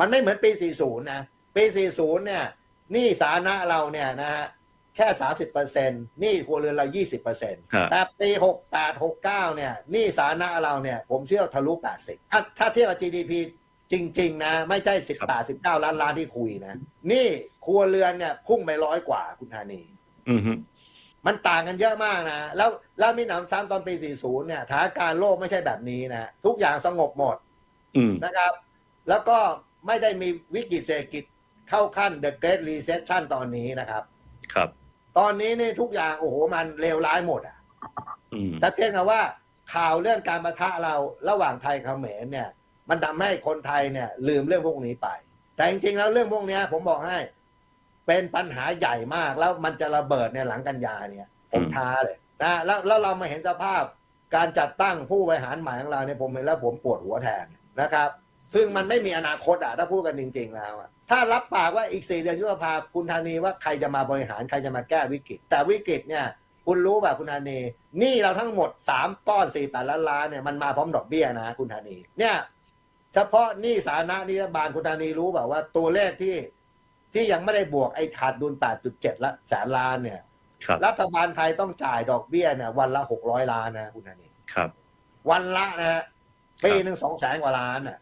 มันไม่เหมือนปี 40 นะ ปี 40 เนี่ยหนี้สาธารณะเราเนี่ยนะฮะแค่ 30เปอร์เซ็นต์หนี้ครัวเรือนเรา 20เปอร์เซ็นต์ครับแต่ปี 68 69 เนี่ยหนี้สาธารณะเราเนี่ย ผมเชื่อทะลุ 80 ถ้าถ้าเทียบกับ GDP จริง ๆ นะ ไม่ใช่18 19ล้านล้านที่คุยนะหนี่ครัวเรือนเนี่ย พุ่งไปร้อยกว่าคุณธานีอือฮึมันต่างกันเยอะมากนะ แล้วแล้วมีหนำซ้ำตอนปี 40 เนี่ยสถานการณ์โลกไม่ใช่แบบนี้นะ ทุกอย่างสงบหมดอืมนะครับ แล้วก็ ไม่ได้มีวิกฤตเศรษฐกิจเข้าขั้น The Great Recession ตอนนี้นะครับ ครับ ตอนนี้นี่ทุกอย่างโอ้โหมันเลวร้ายหมดอะอืมแต่เพียงแต่ว่าข่าวเรื่องการประทะเราระหว่างไทยเขมรเนี่ย มันทำให้คนไทยเนี่ย ลืมเรื่องพวกนี้ไป แต่จริงๆแล้วเรื่องพวกเนี้ยผมบอกให้ เป็นปัญหาใหญ่มากแล้วมันจะระเบิดในยหลังกันยาเนี่ย ผมท้าเลยนะแล้วแล้วเรามาเห็นสภาพการจัดตั้งผู้บริหารใหม่ของเราเนี่ยผมเห็นแล้วผมปวดหัวแทนนะครับ ซึ่งมันไม่มีอนาคตอะถ้าพูดกันจริง ๆ แล้วอะถ้ารับปากว่าอีกสี่เดือนยุบสภาคุณธานีว่าใครจะมาบริหารใครจะมาแก้วิกฤต แต่วิกฤตเนี่ย คุณรู้ป่ะคุณธานีหนี่เราทั้งหมดสามก้อนสี่แปดล้านล้านเนี่ยมันมาพร้อมดอกเบี้ยนะ คุณธานี เนี่ย เฉพาะหนี้สาธารณะนี่รัฐบาลคุณธานีรู้แบบว่าตัวเลขที่ ที่ยังไม่ได้บวกไอ้ขาดดุล8.7ละแสนล้านเนี่ยครับรัฐบาลไทยต้องจ่ายดอกเบี้ยเนี่ยวันละ600ล้านนะคุณธานีครับ วันละนะฮะปีหนึ่งสองแสนกว่าล้านอะ